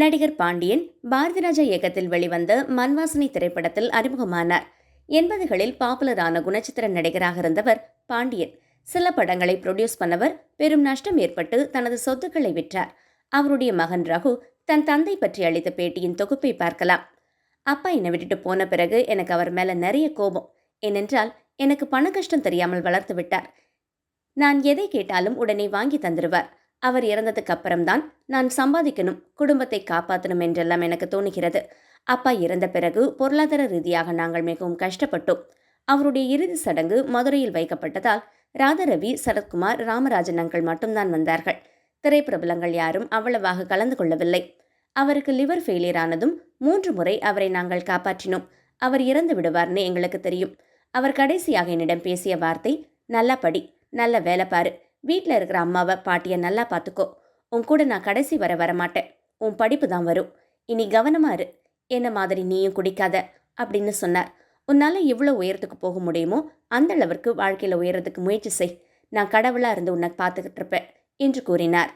நடிகர் பாண்டியன் பாரதிராஜா இயக்கத்தில் வெளிவந்த மண்வாசனை திரைப்படத்தில் அறிமுகமானார். எண்பதுகளில் பாப்புலரான குணச்சித்திர நடிகராக இருந்தவர் பாண்டியன். சில படங்களை ப்ரொடியூஸ் பண்ணவர் பெரும் நஷ்டம் ஏற்பட்டு தனது சொத்துக்களை விற்றார். அவருடைய மகன் ரகு தன் தந்தை பற்றி அளித்த பேட்டியின் தொகுப்பை பார்க்கலாம். அப்பா என்னை விட்டுட்டு போன பிறகு எனக்கு அவர் மேல நிறைய கோபம். ஏனென்றால் எனக்கு பண கஷ்டம் தெரியாமல் வளர்த்து விட்டார். நான் எதை கேட்டாலும் உடனே வாங்கி தந்துடுவார் அவர் இறந்ததுக்கு அப்புறம்தான் நான் சம்பாதிக்கணும் குடும்பத்தை காப்பாற்றணும் என்றெல்லாம் எனக்கு தோணுகிறது. அப்பா இறந்த பிறகு பொருளாதார ரீதியாக நாங்கள் மிகவும் கஷ்டப்பட்டோம். அவருடைய இறுதி சடங்கு மதுரையில் வைக்கப்பட்டதால் ராதாரவி சரத்குமார் ராமராஜன் அங்கள் மட்டும்தான் வந்தார்கள். திரைப்பிரபலங்கள் யாரும் அவ்வளவாக கலந்து கொள்ளவில்லை. அவருக்கு லிவர் ஃபெயிலியர் ஆனதும் மூன்று முறை அவரை நாங்கள் காப்பாற்றினோம். அவர் இறந்து விடுவார்னு எங்களுக்கு தெரியும். அவர் கடைசியாக என்னிடம் பேசிய வார்த்தை நல்லா படி நல்ல வேலை பாரு. வீட்டில் இருக்கிற அம்மாவை பாட்டியை நல்லா பார்த்துக்கோ உன் கூட நான் கடைசி வர வரமாட்டேன். உன் படிப்பு தான் வரும். இனி கவனமாக இரு. என்ன மாதிரி நீயும் குடிக்காத அப்படின்னு சொன்னார். உன்னால் எவ்வளோ உயரத்துக்கு போக முடியுமோ அந்த அளவிற்கு வாழ்க்கையில் உயரத்துக்கு முயற்சி செய். நான் கடவுளாக இருந்து உன்னை பார்த்துக்கிட்டு இருப்பேன் என்று கூறினார்.